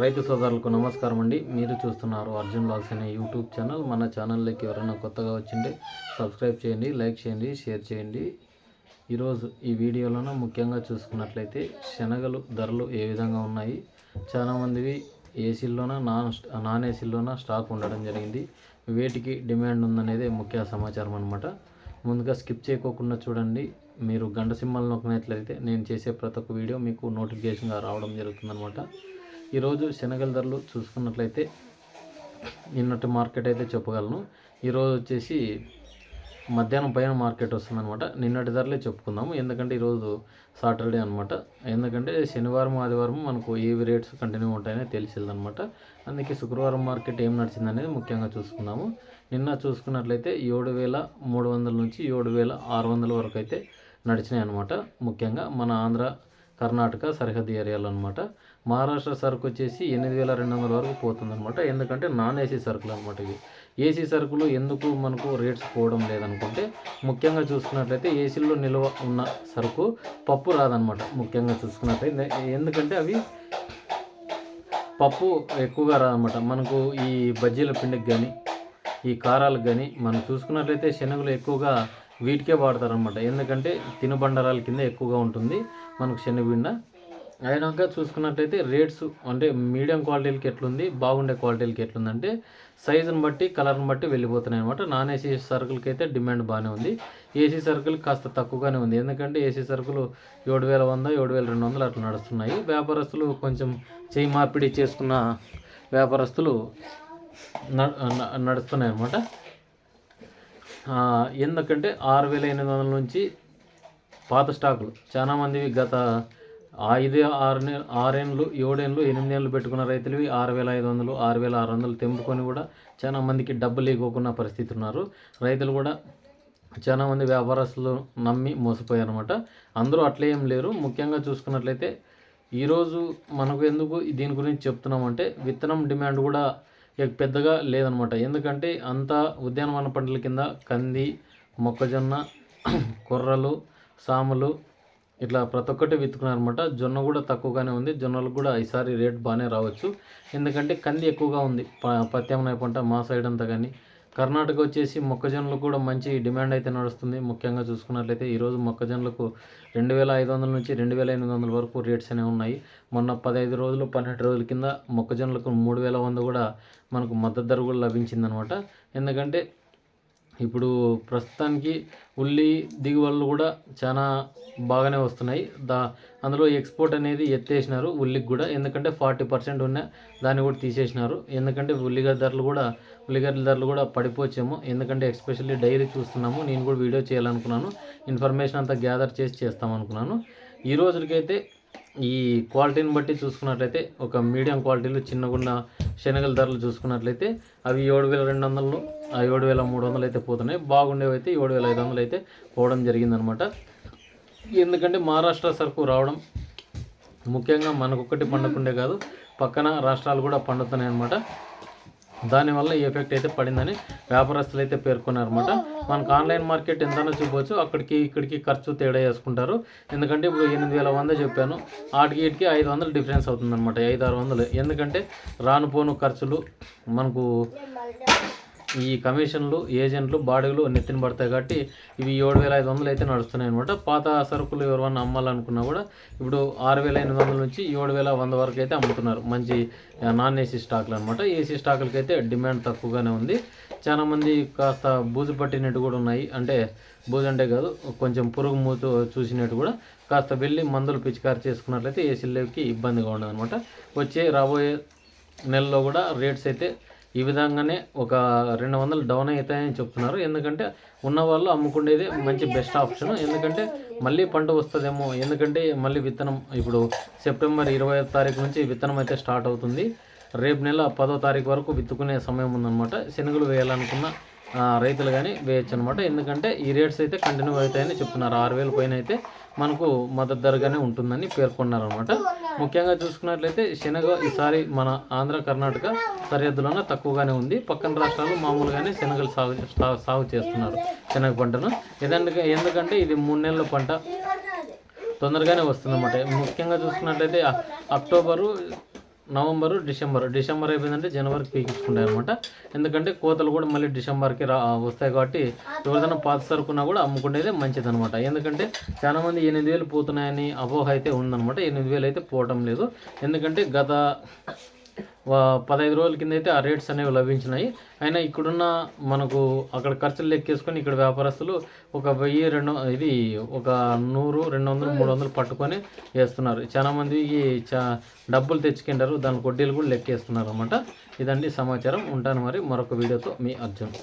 రైతు సోదరులకు నమస్కారం అండి. మీరు చూస్తున్నారు అర్జున్ బ్లాగ్స్ అనే యూట్యూబ్ ఛానల్. మన ఛానల్లోకి ఎవరైనా కొత్తగా వచ్చింటే సబ్స్క్రైబ్ చేయండి లైక్ చేయండి షేర్ చేయండి. ఈరోజు ఈ వీడియోలోన ముఖ్యంగా చూసుకున్నట్లయితే శనగలు ధరలు ఏ విధంగా ఉన్నాయి? చాలామందివి ఏసీల్లోన నాన్ నాన్ ఏసీల్లోన స్టాక్ ఉండడం జరిగింది. వేటికి డిమాండ్ ఉందనేది ముఖ్య సమాచారం అనమాట ముందుగా స్కిప్ చేయకోకుండా చూడండి. మీరు గంట సింబల్ నొక్కినట్లయితే నేను చేసే ప్రతి ఒక్క వీడియో మీకు నోటిఫికేషన్గా రావడం జరుగుతుందన్నమాట. ఈరోజు శనగల ధరలు చూసుకున్నట్లయితే నిన్నటి మార్కెట్ అయితే చెప్పగలను. ఈరోజు వచ్చేసి మధ్యాహ్నం పైన మార్కెట్ వస్తుందన్నమాట. నిన్నటి ధరలే చెప్పుకుందాము. ఎందుకంటే ఈరోజు సాటర్డే అనమాట ఎందుకంటే శనివారం ఆదివారం మనకు ఏవి రేట్స్ కంటిన్యూ ఉంటాయనే తెలిసిందనమాట అందుకే శుక్రవారం మార్కెట్ ఏం నడిచిందనేది ముఖ్యంగా చూసుకుందాము. నిన్న చూసుకున్నట్లయితే ఏడు వేల మూడు వందల నుంచి ఏడు వేల ఆరు వందల వరకు అయితే నడిచినాయి అనమాట ముఖ్యంగా మన ఆంధ్ర కర్ణాటక సరిహద్దు ఏరియాలో అనమాట మహారాష్ట్ర సరుకు వచ్చేసి ఎనిమిది వేల రెండు వందల వరకు పోతుందన్నమాట. ఎందుకంటే నాన్ ఏసీ సరుకులు అనమాట ఇవి. ఏసీ సరుకులు ఎందుకు మనకు రేట్స్ పోవడం లేదనుకుంటే ముఖ్యంగా చూసుకున్నట్లయితే ఏసీలో నిల్వ ఉన్న సరుకు పప్పు రాదనమాట ముఖ్యంగా చూసుకున్నట్లయితే ఎందుకంటే అవి పప్పు ఎక్కువగా రాదనమాట మనకు ఈ బజ్జీల పిండికి కానీ ఈ కారాలకు కానీ మనం చూసుకున్నట్లయితే శనగలు ఎక్కువగా వీటికే వాడతారనమాట ఎందుకంటే తినుబండరాల కింద ఎక్కువగా ఉంటుంది. మనకు శనగపిండ అయినాక చూసుకున్నట్లయితే రేట్స్ అంటే మీడియం క్వాలిటీలకి ఎట్లుంది బాగుండే క్వాలిటీలకి ఎట్లుందంటే సైజుని బట్టి కలర్ని బట్టి వెళ్ళిపోతున్నాయి అనమాట నాన్ ఏసీ సరుకులకి అయితే డిమాండ్ బాగానే ఉంది. ఏసీ సరుకులు కాస్త తక్కువగానే ఉంది. ఎందుకంటే ఏసీ సరుకులు ఏడు వేల వంద ఏడు వేల రెండు వందలు అట్లా నడుస్తున్నాయి. వ్యాపారస్తులు కొంచెం చేయి మార్పిడి చేసుకున్న వ్యాపారస్తులు నడుస్తున్నాయి అనమాట ఎందుకంటే ఆరు వేల ఎనిమిది వందల నుంచి పాత స్టాకులు. చాలామంది గత ఐదు ఆరు నె ఆరేళ్ళు ఏడేళ్ళు ఎనిమిదేళ్ళు పెట్టుకున్న రైతులవి ఆరు వేల ఐదు వందలు ఆరు వేల ఆరు వందలు తెంపుకొని కూడా చాలా మందికి డబ్బులు ఇవ్వకున్న పరిస్థితి ఉన్నారు. రైతులు కూడా చాలా మంది వ్యాపారస్తులు నమ్మి మోసపోయారు అనమాట అందరూ అట్లే ఏం లేరు. ముఖ్యంగా చూసుకున్నట్లయితే ఈరోజు మనకు ఎందుకు దీని గురించి చెప్తున్నామంటే విత్తనం డిమాండ్ కూడా పెద్దగా లేదనమాట ఎందుకంటే అంతా ఉద్యానవన పంటల కింద కంది మొక్కజొన్న కొర్రలు సాములు ఇట్లా ప్రతి ఒక్కటి విత్తుకున్నారనమాట జొన్న కూడా తక్కువగానే ఉంది. జొన్నలకు కూడా ఈసారి రేట్ బాగానే రావచ్చు. ఎందుకంటే కంది ఎక్కువగా ఉంది. ప్రత్యామ్నాయ పంట మా సైడ్ అంతా కానీ. కర్ణాటక వచ్చేసి మొక్కజొన్నలు కూడా మంచి డిమాండ్ అయితే నడుస్తుంది. ముఖ్యంగా చూసుకున్నట్లయితే ఈరోజు మొక్కజొన్నలకు రెండు వేల ఐదు వందల నుంచి రెండు వేల ఎనిమిది వందల వరకు రేట్స్ అనేవి ఉన్నాయి. మొన్న పదహైదు రోజులు పన్నెండు రోజుల కింద మొక్కజొన్నలకు మూడు వేల వంద కూడా మనకు మద్దతు ధర కూడా లభించిందనమాట ఎందుకంటే ఇప్పుడు ప్రస్తుతానికి ఉల్లి దిగుబడులు కూడా చాలా బాగానే వస్తున్నాయి. దా అందులో ఎక్స్పోర్ట్ అనేది ఎత్తేసినారు ఉల్లికి కూడా. ఎందుకంటే ఫార్టీ పర్సెంట్ ఉన్న దాన్ని కూడా తీసేసినారు. ఎందుకంటే ఉల్లిగడ్డ ధరలు కూడా ఉల్లిగడ్డల ధరలు కూడా పడిపోవచ్చేమో ఎందుకంటే ఎస్పెషల్లీ డైరీ చూస్తున్నాము. నేను కూడా వీడియో చేయాలనుకున్నాను. ఇన్ఫర్మేషన్ అంతా గ్యాదర్ చేసి చేస్తామనుకున్నాను. ఈ రోజులకైతే ఈ క్వాలిటీని బట్టి చూసుకున్నట్లయితే ఒక మీడియం క్వాలిటీలు చిన్నగున్న శనగల ధరలు చూసుకున్నట్లయితే అవి ఏడు వేల రెండు వందలు ఏడు వేల మూడు వందలు అయితే పోతున్నాయి. బాగుండేవి అయితే ఏడు వేల ఐదు వందలు అయితే పోవడం జరిగిందనమాట ఎందుకంటే మహారాష్ట్ర సరుకు రావడం ముఖ్యంగా మనకొక్కటి పండకుండే కాదు పక్కన రాష్ట్రాలు కూడా పండుతున్నాయి అనమాట దానివల్ల ఈ ఎఫెక్ట్ అయితే పడిందని వ్యాపారస్తులు అయితే పేర్కొన్నారన్నమాట. మనకు ఆన్లైన్ మార్కెట్ ఎంతనో చూపవచ్చు అక్కడికి ఇక్కడికి ఖర్చు తేడా వేసుకుంటారు. ఎందుకంటే ఇప్పుడు ఎనిమిది వేల వంద చెప్పాను ఆటికి ఇటుకి ఐదు వందలు డిఫరెన్స్ అవుతుందన్నమాట ఐదు ఆరు వందలు. ఎందుకంటే రాను పోను ఖర్చులు మనకు ఈ కమిషన్లు ఏజెంట్లు బాడీలు నెత్తిన పడతాయి కాబట్టి ఇవి ఏడు వేల ఐదు వందలు అయితే నడుస్తున్నాయి అనమాట పాత సరుకులు ఎవరన్నా అమ్మాలనుకున్నా కూడా ఇప్పుడు ఆరు వేల ఎనిమిది వందల నుంచి ఏడు వేల వంద వరకు అయితే అమ్ముతున్నారు. మంచి నాన్ ఏసీ స్టాకులు అనమాట ఏసీ స్టాకులకి అయితే డిమాండ్ తక్కువగానే ఉంది. చాలామంది కాస్త బూజు పట్టినట్టు కూడా ఉన్నాయి. అంటే బూజు అంటే కాదు కొంచెం పురుగు మూతు చూసినట్టు కూడా కాస్త వెళ్ళి మందులు పిచికారు చేసుకున్నట్లయితే ఏసీలోకి ఇబ్బందిగా ఉండదు అనమాట వచ్చే రాబోయే నెలలో కూడా రేట్స్ అయితే ఈ విధంగానే ఒక రెండు వందలు డౌన్ అవుతాయని చెప్తున్నారు. ఎందుకంటే ఉన్న వాళ్ళు అమ్ముకునేది మంచి బెస్ట్ ఆప్షన్ ఎందుకంటే మళ్ళీ పంట వస్తుందేమో. ఎందుకంటే మళ్ళీ విత్తనం ఇప్పుడు సెప్టెంబర్ ఇరవై తారీఖు నుంచి విత్తనం అయితే స్టార్ట్ అవుతుంది. రేపు నెల పదో తారీఖు వరకు విత్తుకునే సమయం ఉందన్నమాట. శనగలు వేయాలనుకున్న రైతులు కానీ వేయచ్చు అనమాట ఎందుకంటే ఈ రేట్స్ అయితే కంటిన్యూ అవుతాయని చెప్తున్నారు. ఆరు వేల పైన అయితే మనకు మద్దతు ధరగానే ఉంటుందని పేర్కొన్నారనమాట ముఖ్యంగా చూసుకున్నట్లయితే శనగ ఈసారి మన ఆంధ్ర కర్ణాటక సరిహద్దులోనే తక్కువగానే ఉంది. పక్కన రాష్ట్రాలు మామూలుగానే శనగలు సాగు సాగు చేస్తున్నారు శనగ పంటను. ఎందుకంటే ఎందుకంటే ఇది మూడు నెలల పంట తొందరగానే వస్తుందన్నమాట. ముఖ్యంగా చూసుకున్నట్లయితే అక్టోబరు నవంబరు డిసెంబర్. డిసెంబర్ అయిపోయిందంటే జనవరికి పీకించుకుంటాయి అనమాట ఎందుకంటే కోతలు కూడా మళ్ళీ డిసెంబర్కి రా వస్తాయి కాబట్టి ఎవరిదైనా పాత సరుకున్నా కూడా అమ్ముకునేదే మంచిది అనమాట ఎందుకంటే చాలా మంది ఎనిమిది వేలు పోతున్నాయని అపోహ అయితే ఉందనమాట ఎనిమిది వేలు అయితే పోవటం లేదు. ఎందుకంటే గత పదహైదు రోజుల కింద అయితే ఆ రేట్స్ అనేవి లభించినాయి. అయినా ఇక్కడున్న మనకు అక్కడ ఖర్చులు లెక్కేసుకొని ఇక్కడ వ్యాపారస్తులు ఒక వెయ్యి రెండు ఇది ఒక నూరు రెండు వందలు మూడు వందలు పట్టుకొని వేస్తున్నారు. చాలా చా డబ్బులు తెచ్చుకుంటారు. దాని వడ్డీలు కూడా లెక్కేస్తున్నారు అనమాట ఇదండి సమాచారం. ఉంటాను మరి మరొక వీడియోతో మీ అర్జున్.